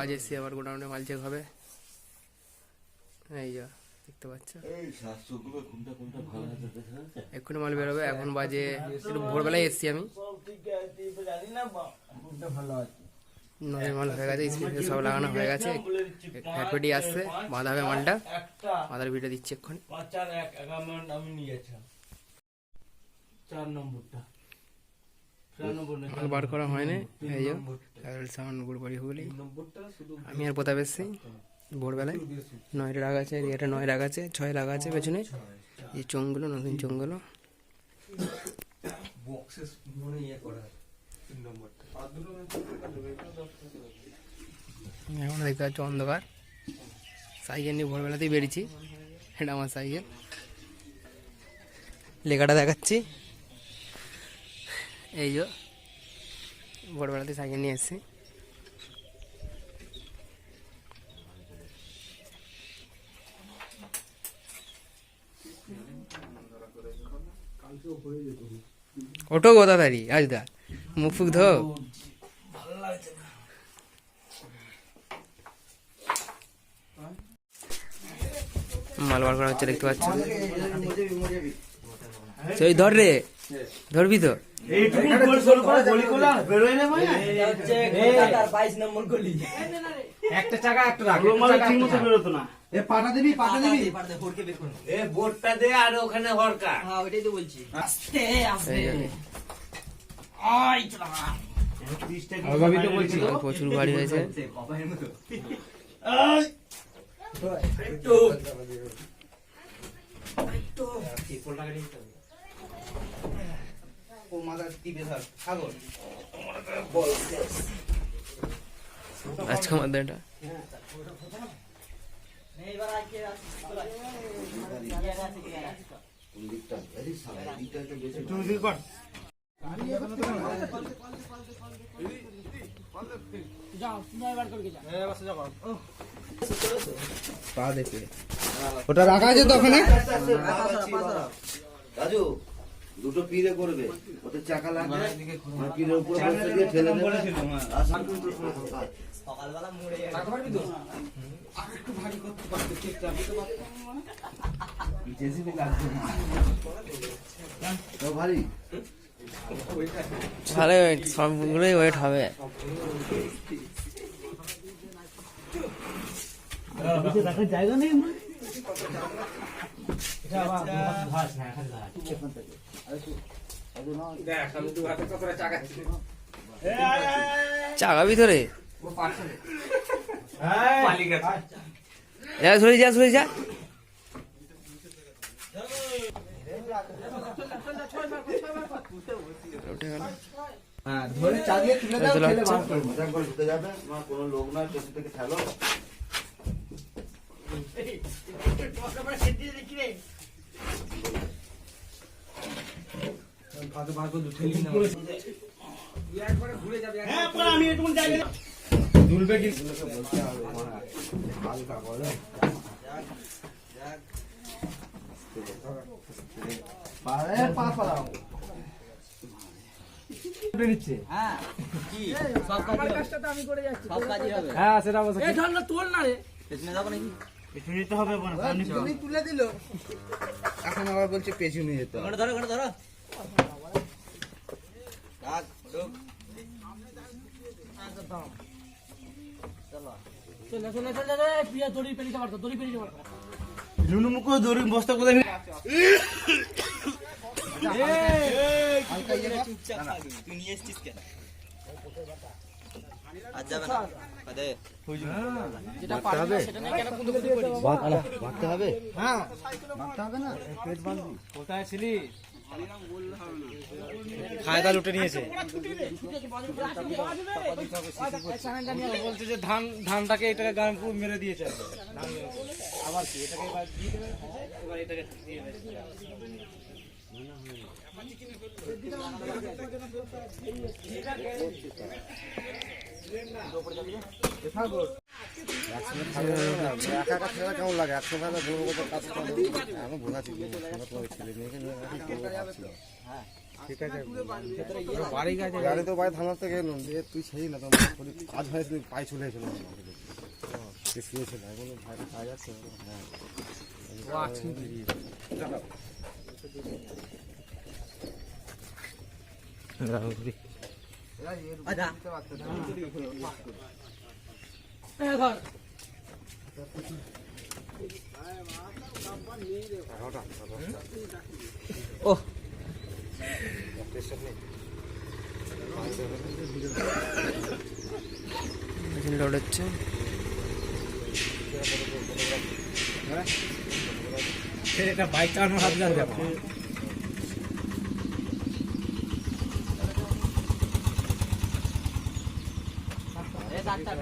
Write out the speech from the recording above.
আজ এসছি আবার গোডাউনে মাল চেক হবে। এই যা, দেখতে পাচ্ছ? এক্ষুনি মাল বেরোবে, এখন বাজে একটু ভোরবেলায় এসছি আমি। নদীর মাল হয়ে গেছে, স্পিড সব লাগানো হয়ে গেছে। ফ্যাটফেটি আসছে, বাঁধা হবে মালটা। বাঁধার ভিডিও দিচ্ছে এক্ষুনি। চার নম্বরটা। নম্বর বার করা হয়নি। সাউন্ড গুড়বাড়ি হুগলি আমি আর প্রতাপ এসছি ভোরবেলায়। নয়টা রাগ আছে এটা নয় রাগ আছে, ছয় রাগ আছে পেছনে। এই চোঙগুলো, নতুন চোঙগুলো। এখন দেখতে পাচ্ছ অন্ধকার। সাইকেল নিয়ে ভোরবেলাতেই বেরিয়েছি। এটা আমার সাইকেল। লেখাটা দেখাচ্ছি। এই যে ভোরবেলাতে সাইকেল নিয়ে এসেছি। ওটো গো তাড়াতাড়ি আজ দা, মুখ ধো। মাল বার করা হচ্ছে, দেখতে পাচ্ছ। ধর রে, ধরবি তো? এইটুকু গোল গোল করে গলি কোলা বেরোয় না ভাই? একটা চাকা একটা রাখ ভালো ঠিক মতো বেরোতো না। এ পাটা দিবি পাটা দিবি? এ বোর্ডটা দে আর ওখানে হরকা। এই যে, ওভাবে তো বলছি প্রচুর গাড়ি হয়েছে। ও মাথা টিপে ধর ছাগল? আজকে আমাদের এটা? পা দেখে। ওটা রাখা আছে তো ওখানে? রাজু দুটো পিড়ে করবে ওতে চাকা লাগবে মানে পিড়ের উপরে বসে দিয়ে ঠেলে দেবে। আসুন কিন্তু জেসিবি লাগছে না। ভারী। তাহলে সবগুলোই ওয়েট হবে। জায়গা নেই চাকা ভিতরে। যা সরে যা সরে যা। উঠে গেল হ্যাঁ ধরে চালিয়ে তুলে দাও করব ঢুকে যাবে কোনো লোক নয় পেছন থেকে ঠেলো ফাঁকে বার করে ঠেলি না একবারে পেছনে নিতে হবে তুমি তুলে দিল। এখন আবার বলছে পেছনে যেতে হবে। ধরো ধরো রাখ, ঢুক। নুনু মুখো দড়ি বস্তা কোথায় চুপচাপ তুই নিয়ে এসছিস কেন? আজ যাবে না। কাদে ভাগতে হবে। হ্যাঁ। ফায়দা লুটে নিয়েছে। বলছে যে ধান ধানটাকে এটাকে গান মেরে দিয়েছে। আবার কি? এটাকে এবার দিয়ে দেবে? এবার এটাকে দিয়ে দেবে। কেমন লাগে একশো টাকা বড় বড় কাজ আমি বোঝাচ্ছি ছেলে মেয়েকে বাড়ি গাড়ি তো বাইরে থানাতে গেল যে তুই সেই না তোমার কাজ হয়েছিল পায়ে চলে এসেছিল শুয়েছিল ভাই কাজ আছে হ্যাঁ আচ্ছা। ও। মেশিন লোড হচ্ছে এটা বাইকটা আমার হাত গান দেখো। ডাক্তার